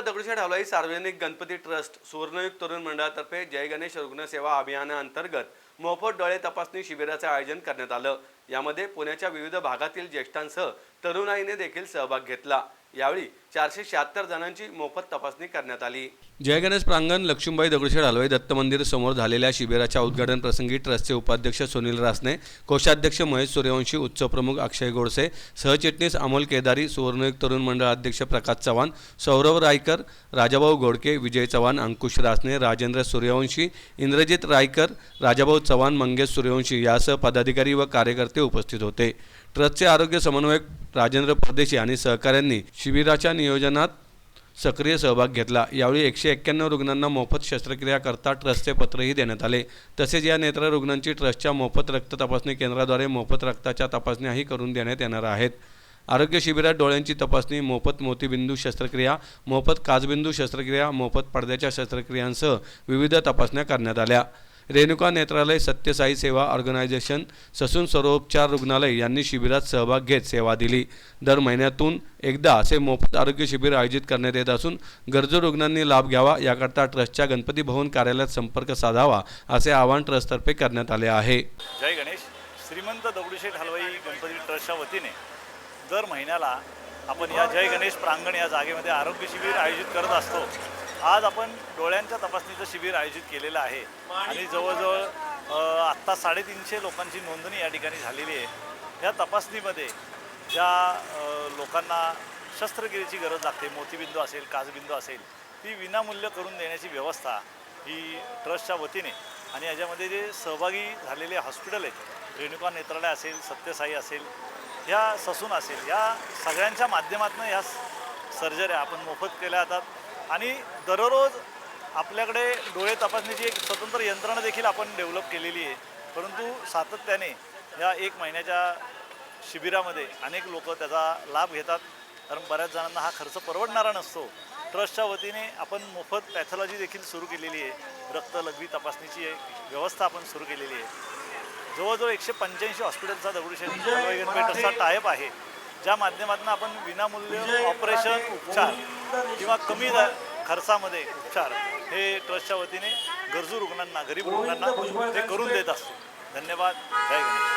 दगडूशेठ हलवाई सार्वजनिक गणपती ट्रस्ट सुवर्णयुग तरुण मंडळातर्फे जय गणेश रुग्ण सेवा अभियानाअंतर्गत मोफत डोळे तपासणी शिबिराचे आयोजन करण्यात आलं. यामध्ये पुण्याच्या विविध भागातील ज्येष्ठांसह तरुणाईने देखील सहभाग घेतला. यावेळी चारशे शहात्तर जणांची मोफत तपासणी करण्यात आली. जय गणेश प्रांगण लक्ष्मीबाई दगडूशेठ हलवाई दत्त मंदिर समोर झालेल्या शिबिराच्या उद्घाटन प्रसंगी ट्रस्टचे उपाध्यक्ष सुनील रासने कोषाध्यक्ष महेश सूर्यवंशी उत्सव प्रमुख अक्षय गोडसे सहचिटणीस अमोल केदारी सुवर्णयुग तरुण मंडळ अध्यक्ष प्रकाश चव्हाण सौरव रायकर राजाभाऊ घोडके विजय चव्हाण अंकुश रासने राजेंद्र सूर्यवंशी इंद्रजित रायकर राजाभाऊ चव्हाण मंगेश सूर्यवंशी यासह पदाधिकारी व कार्यकर्ते उपस्थित होते. ट्रस्टचे आरोग्य समन्वयक राजेंद्र परदेशी आणि सहकाऱ्यांनी शिबिराच्या नियोजनात सक्रिय सहभाग घेतला. यावेळी एकशे एक्क्याण्णव रुग्णांना मोफत शस्त्रक्रिया करता ट्रस्टचे पत्रही देण्यात आले. तसेच या नेत्र रुग्णांची ट्रस्टच्या मोफत रक्त तपासणी केंद्राद्वारे मोफत रक्ताच्या तपासण्याही करून देण्यात येणार आहेत. आरोग्य शिबिरात डोळ्यांची तपासणी मोफत मोतीबिंदू शस्त्रक्रिया मोफत काजबिंदू शस्त्रक्रिया मोफत पडद्याच्या शस्त्रक्रियांसह विविध तपासण्या करण्यात आल्या. रेणुका नेत्रालय सत्यसाई सेवा ऑर्गनायझेशन ससून सर्वोपचार रुग्णालय यांनी शिबिरात सहभाग घेत सेवा दिली. दर महिन्यातून एकदा असे मोफत आरोग्य शिबिर आयोजित करण्यात येत असून गरजू रुग्णांनी लाभ घ्यावा याकरता ट्रस्टच्या गणपती भवन कार्यालयात संपर्क साधावा असे आवाहन ट्रस्टतर्फे करण्यात आले आहे. जय गणेश. श्रीमंत दगडूशेठ हलवाई गणपती ट्रस्टच्या वतीने दर महिन्याला आपण या जय गणेश प्रांगण या जागेमध्ये आरोग्य शिबिर आयोजित करत असतो. आज आपण डोळ्यांच्या तपासणीचं शिबिर आयोजित केलेलं आहे. आणि जवळजवळ आत्ता साडेतीनशे लोकांची नोंदणी या ठिकाणी झालेली आहे. या तपासणीमध्ये ज्या लोकांना शस्त्रक्रियेची गरज लागते मोतीबिंदू असेल काचबिंदू असेल ती विनामूल्य करून देण्याची व्यवस्था ही ट्रस्टच्या वतीने आणि याच्यामध्ये जे सहभागी झालेले हॉस्पिटल आहेत रेणुका नेत्रालय असेल सत्यसाई असेल या ससून असेल या सगळ्यांच्या माध्यमातून ह्या सर्जऱ्या आपण मोफत केल्या जातात. आणि दररोज आपल्याकडे डोळे तपासणीची एक स्वतंत्र यंत्रणा देखील आपण डेव्हलप केलेली आहे. परंतु सातत्याने या एक महिन्याच्या शिबिरामध्ये अनेक लोक त्याचा लाभ घेतात. कारण बऱ्याच जणांना हा खर्च परवडणारा नसतो. ट्रस्टच्या वतीने आपण मोफत पॅथॉलॉजी देखील सुरू केलेली आहे. रक्त लघवी तपासणीची एक व्यवस्था आपण सुरू केलेली आहे. जवळजवळ एकशे पंच्याऐंशी हॉस्पिटलचा दगडूशेठ हलवाई ट्रस्टचा टायप आहे. ज्या माध्यमातून आपण विनामूल्य ऑपरेशन उपचार किंवा कमी खर्चामध्ये उपचार हे ट्रस्टच्या वतीने गरजू रुग्णांना गरीब रुग्णांना ते करून देत असतो. धन्यवाद. जय गणेश.